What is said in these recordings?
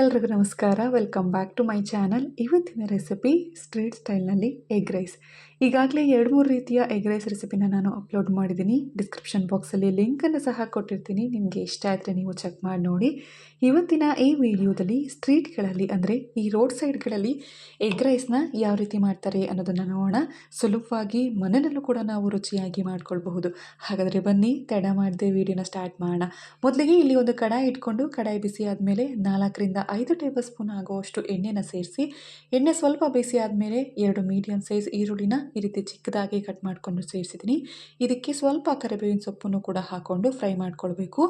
ಎಲ್ರಿಗೂ ನಮಸ್ಕಾರ. Welcome back to my channel ಇವತ್ತಿನ ರೆಸಿಪಿ ಸ್ಟ್ರೀಟ್ ಸ್ಟೈಲ್ನಲ್ಲಿ ಎಗ್ ರೈಸ್ ಈಗಾಗಲೇ ಎರಡು ಮೂರು ರೀತಿಯ ಎಗ್ ರೈಸ್ ರೆಸಿಪಿನ ನಾನು ಅಪ್ಲೋಡ್ ಮಾಡಿದ್ದೀನಿ. ಡಿಸ್ಕ್ರಿಪ್ಷನ್ ಬಾಕ್ಸಲ್ಲಿ ಲಿಂಕನ್ನು ಸಹ ಕೊಟ್ಟಿರ್ತೀನಿ. ನಿಮಗೆ ಇಷ್ಟ ಆದರೆ ನೀವು ಚೆಕ್ ಮಾಡಿ ನೋಡಿ. ಇವತ್ತಿನ ಈ ವಿಡಿಯೋದಲ್ಲಿ ಸ್ಟ್ರೀಟ್ಗಳಲ್ಲಿ ಅಂದರೆ ಈ ರೋಡ್ ಸೈಡ್ಗಳಲ್ಲಿ ಎಗ್ ರೈಸ್ನ ಯಾವ ರೀತಿ ಮಾಡ್ತಾರೆ ಅನ್ನೋದನ್ನು ನೋಡೋಣ. ಸುಲಭವಾಗಿ ಮನೆಯಲ್ಲೂ ಕೂಡ ನಾವು ರುಚಿಯಾಗಿ ಮಾಡ್ಕೊಳ್ಬಹುದು. ಹಾಗಾದರೆ ಬನ್ನಿ, ತಡ ಮಾಡದೆ ವಿಡಿಯೋನ ಸ್ಟಾರ್ಟ್ ಮಾಡೋಣ. ಮೊದಲಿಗೆ ಇಲ್ಲಿ ಒಂದು ಕಡಾಯಿ ಇಟ್ಕೊಂಡು ಕಡಾಯಿ ಬಿಸಿ ಆದಮೇಲೆ ನಾಲ್ಕರಿಂದ ಐದು ಟೇಬಲ್ ಸ್ಪೂನ್ ಆಗುವಷ್ಟು ಎಣ್ಣೆನ ಸೇರಿಸಿ, ಎಣ್ಣೆ ಸ್ವಲ್ಪ ಬಿಸಿ ಆದಮೇಲೆ ಎರಡು ಮೀಡಿಯಮ್ ಸೈಜ್ ಈರುಳ್ಳಿನ ಈ ರೀತಿ ಚಿಕ್ಕದಾಗಿ ಕಟ್ ಮಾಡಿಕೊಂಡು ಸೇರಿಸಿದ್ದೀನಿ ಇದಕ್ಕೆ ಸ್ವಲ್ಪ ಕರಿಬೇವಿನ ಸೊಪ್ಪನ್ನು ಕೂಡ ಹಾಕ್ಕೊಂಡು ಫ್ರೈ ಮಾಡ್ಕೊಳ್ಬೇಕು.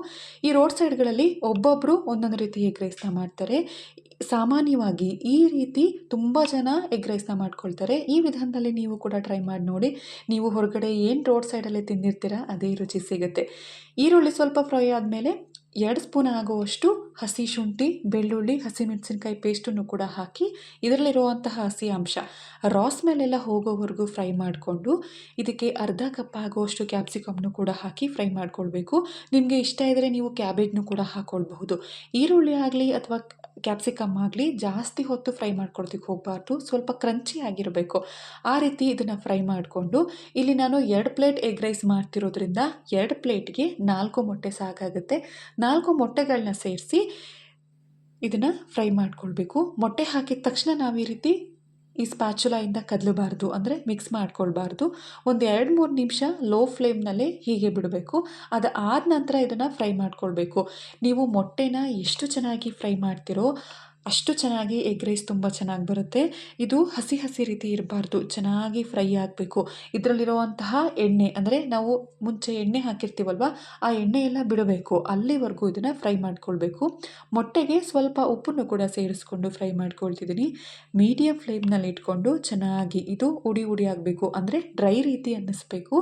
ಈ ರೋಡ್ ಸೈಡ್ಗಳಲ್ಲಿ ಒಬ್ಬೊಬ್ಬರು ಒಂದೊಂದು ರೀತಿ ಎಗ್ ರೈಸ್ನ ಮಾಡ್ತಾರೆ. ಸಾಮಾನ್ಯವಾಗಿ ಈ ರೀತಿ ತುಂಬ ಜನ ಎಗ್ ರೈಸ್ನ ಮಾಡ್ಕೊಳ್ತಾರೆ. ಈ ವಿಧಾನದಲ್ಲಿ ನೀವು ಕೂಡ ಟ್ರೈ ಮಾಡಿ ನೋಡಿ. ನೀವು ಹೊರಗಡೆ ಏನು ರೋಡ್ ಸೈಡಲ್ಲೇ ತಿಂದಿರ್ತೀರ ಅದೇ ರುಚಿ ಸಿಗುತ್ತೆ. ಈರುಳ್ಳಿ ಸ್ವಲ್ಪ ಫ್ರೈ ಆದಮೇಲೆ ಎರಡು ಸ್ಪೂನ್ ಆಗುವಷ್ಟು ಹಸಿ ಶುಂಠಿ ಬೆಳ್ಳುಳ್ಳಿ, ಹಸಿಮೆಣಸಿನ್ಕಾಯಿ ಪೇಸ್ಟನ್ನು ಕೂಡ ಹಾಕಿ ಇದರಲ್ಲಿರುವಂತಹ ಹಸಿ ಅಂಶ. ರಾಸ್ ಮೇಲೆಲ್ಲ ಹೋಗೋವರೆಗೂ ಫ್ರೈ ಮಾಡಿಕೊಂಡು ಇದಕ್ಕೆ ಅರ್ಧ ಕಪ್ ಆಗುವಷ್ಟು ಕ್ಯಾಪ್ಸಿಕಮ್ನು ಕೂಡ ಹಾಕಿ ಫ್ರೈ ಮಾಡ್ಕೊಳ್ಬೇಕು. ನಿಮಗೆ ಇಷ್ಟ ಇದ್ದರೆ ನೀವು ಕ್ಯಾಬೇಜ್ನು ಕೂಡ ಹಾಕ್ಕೊಳ್ಬಹುದು ಈರುಳ್ಳಿ ಆಗಲಿ ಅಥವಾ ಕ್ಯಾಪ್ಸಿಕಮ್ ಆಗಲಿ ಜಾಸ್ತಿ ಹೊತ್ತು ಫ್ರೈ ಮಾಡ್ಕೊಳ್ತಿಕ್ಕೆ ಹೋಗಬಾರ್ದು. ಸ್ವಲ್ಪ ಕ್ರಂಚಿ ಆಗಿರಬೇಕು. ಆ ರೀತಿ ಇದನ್ನು ಫ್ರೈ ಮಾಡಿಕೊಂಡು ಇಲ್ಲಿ ನಾನು ಎರಡು ಪ್ಲೇಟ್ ಎಗ್ ರೈಸ್ ಮಾಡ್ತಿರೋದ್ರಿಂದ ಎರಡು ಪ್ಲೇಟ್ಗೆ ನಾಲ್ಕು ಮೊಟ್ಟೆ ಸಾಕಾಗುತ್ತೆ. ನಾಲ್ಕು ಮೊಟ್ಟೆಗಳನ್ನ ಸೇರಿಸಿ ಇದನ್ನು ಫ್ರೈ ಮಾಡ್ಕೊಳ್ಬೇಕು. ಮೊಟ್ಟೆ ಹಾಕಿದ ತಕ್ಷಣ ನಾವು ಈ ರೀತಿ ಈ ಸ್ಪ್ಯಾಚುಲಾಯಿಂದ ಕದಲಬಾರ್ದು. ಅಂದರೆ ಮಿಕ್ಸ್ ಮಾಡ್ಕೊಳ್ಬಾರ್ದು. ಒಂದು ಎರಡು ಮೂರು ನಿಮಿಷ ಲೋ ಫ್ಲೇಮ್ನಲ್ಲೇ ಹೀಗೆ ಬಿಡಬೇಕು. ಅದು ಆದ ನಂತರ ಇದನ್ನು ಫ್ರೈ ಮಾಡ್ಕೊಳ್ಬೇಕು. ನೀವು ಮೊಟ್ಟೆನ ಎಷ್ಟು ಚೆನ್ನಾಗಿ ಫ್ರೈ ಮಾಡ್ತಿರೋ ಅಷ್ಟು ಚೆನ್ನಾಗಿ ಎಗ್ ರೈಸ್ ತುಂಬ ಚೆನ್ನಾಗಿ ಬರುತ್ತೆ. ಇದು ಹಸಿ ಹಸಿ ರೀತಿ ಇರಬಾರ್ದು. ಚೆನ್ನಾಗಿ ಫ್ರೈ ಆಗಬೇಕು. ಇದರಲ್ಲಿರುವಂತಹ ಎಣ್ಣೆ, ಅಂದರೆ ನಾವು ಮುಂಚೆ ಎಣ್ಣೆ ಹಾಕಿರ್ತೀವಲ್ವ, ಆ ಎಣ್ಣೆ ಎಲ್ಲ ಬಿಡಬೇಕು. ಅಲ್ಲಿವರೆಗೂ ಇದನ್ನು ಫ್ರೈ ಮಾಡ್ಕೊಳ್ಬೇಕು. ಮೊಟ್ಟೆಗೆ ಸ್ವಲ್ಪ ಉಪ್ಪನ್ನು ಕೂಡ ಸೇರಿಸ್ಕೊಂಡು ಫ್ರೈ ಮಾಡ್ಕೊಳ್ತಿದ್ದೀನಿ. ಮೀಡಿಯಮ್ ಫ್ಲೇಮ್ನಲ್ಲಿ ಇಟ್ಕೊಂಡು ಚೆನ್ನಾಗಿ ಇದು ಉಡಿ ಉಡಿ ಆಗಬೇಕು. ಅಂದರೆ ಡ್ರೈ ರೀತಿ ಅನ್ನಿಸ್ಬೇಕು.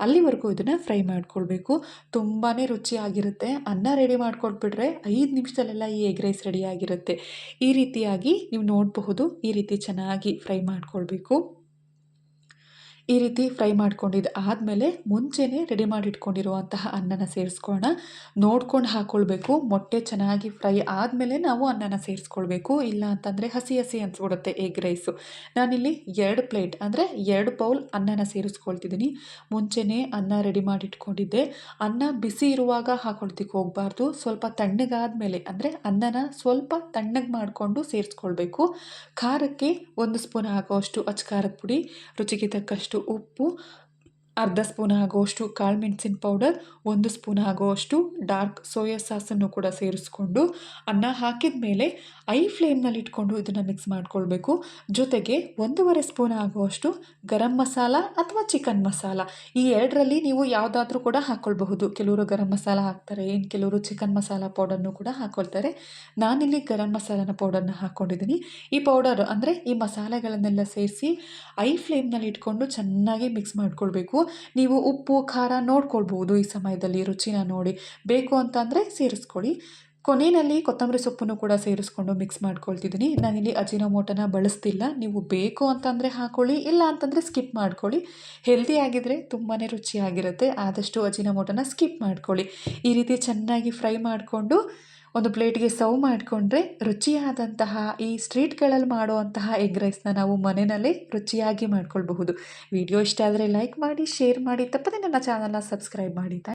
ಅಲ್ಲಿವರೆಗೂ ಇದನ್ನು ಫ್ರೈ ಮಾಡ್ಕೊಳ್ಬೇಕು. ತುಂಬಾ ರುಚಿಯಾಗಿರುತ್ತೆ. ಅನ್ನ ರೆಡಿ ಮಾಡ್ಕೊಟ್ಬಿಟ್ರೆ ಐದು ನಿಮಿಷದಲ್ಲೆಲ್ಲ ಈ ಎಗ್ ರೈಸ್ ರೆಡಿಯಾಗಿರುತ್ತೆ ಈ ರೀತಿಯಾಗಿ ನೀವು ನೋಡಬಹುದು ಈ ರೀತಿ ಚೆನ್ನಾಗಿ ಫ್ರೈ ಮಾಡ್ಕೊಳ್ಬೇಕು. ಈ ರೀತಿ ಫ್ರೈ ಮಾಡ್ಕೊಂಡಿದ್ದು ಆದಮೇಲೆ ಮುಂಚೆನೇ ರೆಡಿ ಮಾಡಿ ಇಟ್ಕೊಂಡಿರುವಂತಹ ಅನ್ನನ ಸೇರಿಸ್ಕೊಳ್ಳೋಣ ನೋಡ್ಕೊಂಡು ಹಾಕ್ಕೊಳ್ಬೇಕು ಮೊಟ್ಟೆ ಚೆನ್ನಾಗಿ ಫ್ರೈ ಆದಮೇಲೆ ನಾವು ಅನ್ನನ ಸೇರಿಸ್ಕೊಳ್ಬೇಕು. ಇಲ್ಲ ಅಂತಂದರೆ ಹಸಿ ಹಸಿ ಅನಿಸ್ಬಿಡುತ್ತೆ ಎಗ್ ರೈಸು ನಾನಿಲ್ಲಿ ಎರಡು ಪ್ಲೇಟ್ ಅಂದರೆ ಎರಡು ಬೌಲ್ ಅನ್ನನ ಸೇರಿಸ್ಕೊಳ್ತಿದ್ದೀನಿ ಮುಂಚೆನೇ ಅನ್ನ ರೆಡಿ ಮಾಡಿ ಇಟ್ಕೊಂಡಿದ್ದೆ ಅನ್ನ ಬಿಸಿ ಇರುವಾಗ ಹಾಕೊಳ್ತಿಕ್ಕೆ ಹೋಗಬಾರ್ದು. ಸ್ವಲ್ಪ ತಣ್ಣಗಾದ್ಮೇಲೆ, ಅಂದರೆ ಅನ್ನನ ಸ್ವಲ್ಪ ತಣ್ಣಗೆ ಮಾಡಿಕೊಂಡು ಸೇರಿಸ್ಕೊಳ್ಬೇಕು. ಖಾರಕ್ಕೆ ಒಂದು ಸ್ಪೂನ್ ಆಗೋಷ್ಟು ಅಚ್ಕಾರದ ಪುಡಿ, ರುಚಿಗೆ ತಕ್ಕಷ್ಟು ಉಪ್ಪು ಅರ್ಧ ಸ್ಪೂನ್ ಆಗುವಷ್ಟು ಕಾಳು ಮೆಣಸಿನ ಪೌಡರ್, ಒಂದು ಸ್ಪೂನ್ ಆಗುವಷ್ಟು ಡಾರ್ಕ್ ಸೋಯಾ ಸಾಸನ್ನು ಕೂಡ ಸೇರಿಸ್ಕೊಂಡು ಅನ್ನ ಹಾಕಿದ ಮೇಲೆ ಐ ಫ್ಲೇಮ್ನಲ್ಲಿ ಇಟ್ಕೊಂಡು ಇದನ್ನು ಮಿಕ್ಸ್ ಮಾಡ್ಕೊಳ್ಬೇಕು. ಜೊತೆಗೆ ಒಂದೂವರೆ ಸ್ಪೂನ್ ಆಗುವಷ್ಟು ಗರಂ ಮಸಾಲ ಅಥವಾ ಚಿಕನ್ ಮಸಾಲ. ಈ ಎರಡರಲ್ಲಿ ನೀವು ಯಾವುದಾದ್ರೂ ಕೂಡ ಹಾಕ್ಕೊಳ್ಬಹುದು ಕೆಲವರು ಗರಂ ಮಸಾಲ ಹಾಕ್ತಾರೆ, ಏನು ಕೆಲವರು ಚಿಕನ್ ಮಸಾಲ ಪೌಡರ್ನು ಕೂಡ ಹಾಕ್ಕೊಳ್ತಾರೆ ನಾನಿಲ್ಲಿ ಗರಂ ಮಸಾಲನ ಪೌಡರ್ನ ಹಾಕ್ಕೊಂಡಿದ್ದೀನಿ ಈ ಪೌಡರ್ ಅಂದರೆ ಈ ಮಸಾಲೆಗಳನ್ನೆಲ್ಲ ಸೇರಿಸಿ ಐ ಫ್ಲೇಮ್ನಲ್ಲಿ ಇಟ್ಕೊಂಡು ಚೆನ್ನಾಗಿ ಮಿಕ್ಸ್ ಮಾಡ್ಕೊಳ್ಬೇಕು. ನೀವು ಉಪ್ಪು, ಖಾರ ನೋಡ್ಕೊಳ್ಬೋದು ಈ ಸಮಯದಲ್ಲಿ ರುಚಿನ ನೋಡಿ. ಬೇಕು ಅಂತಂದರೆ ಸೇರಿಸ್ಕೊಳ್ಳಿ. ಕೊನೆಯಲ್ಲಿ ಕೊತ್ತಂಬರಿ ಸೊಪ್ಪನ್ನು ಕೂಡ ಸೇರಿಸ್ಕೊಂಡು ಮಿಕ್ಸ್ ಮಾಡ್ಕೊಳ್ತಿದ್ದೀನಿ. ನಾನಿಲ್ಲಿ ಅಜಿನೋಮೋಟನ ಬಳಸ್ತಿಲ್ಲ. ನೀವು ಬೇಕು ಅಂತಂದರೆ ಹಾಕೊಳ್ಳಿ, ಇಲ್ಲ ಅಂತಂದರೆ ಸ್ಕಿಪ್ ಮಾಡ್ಕೊಳ್ಳಿ. ಹೆಲ್ದಿ ಆಗಿದ್ರೆ ತುಂಬಾ ರುಚಿಯಾಗಿರುತ್ತೆ. ಆದಷ್ಟು ಅಜಿನೋಮೋಟನ ಸ್ಕಿಪ್ ಮಾಡ್ಕೊಳ್ಳಿ. ಈ ರೀತಿ ಚೆನ್ನಾಗಿ ಫ್ರೈ ಮಾಡಿಕೊಂಡು ಒಂದು ಪ್ಲೇಟ್ಗೆ ಸರ್ವ್ ಮಾಡಿಕೊಂಡ್ರೆ ರುಚಿಯಾದಂತಹ ಈ ಸ್ಟ್ರೀಟ್ಗಳಲ್ಲಿ ಮಾಡುವಂತಹ ಎಗ್ ರೈಸ್ನ ನಾವು ಮನೆಯಲ್ಲೇ ರುಚಿಯಾಗಿ ಮಾಡ್ಕೊಳ್ಬಹುದು. ವಿಡಿಯೋ ಇಷ್ಟ ಆದರೆ ಲೈಕ್ ಮಾಡಿ, ಶೇರ್ ಮಾಡಿ, ತಪ್ಪದೆ ನನ್ನ ಚಾನಲ್ನ ಸಬ್ಸ್ಕ್ರೈಬ್ ಮಾಡಿ.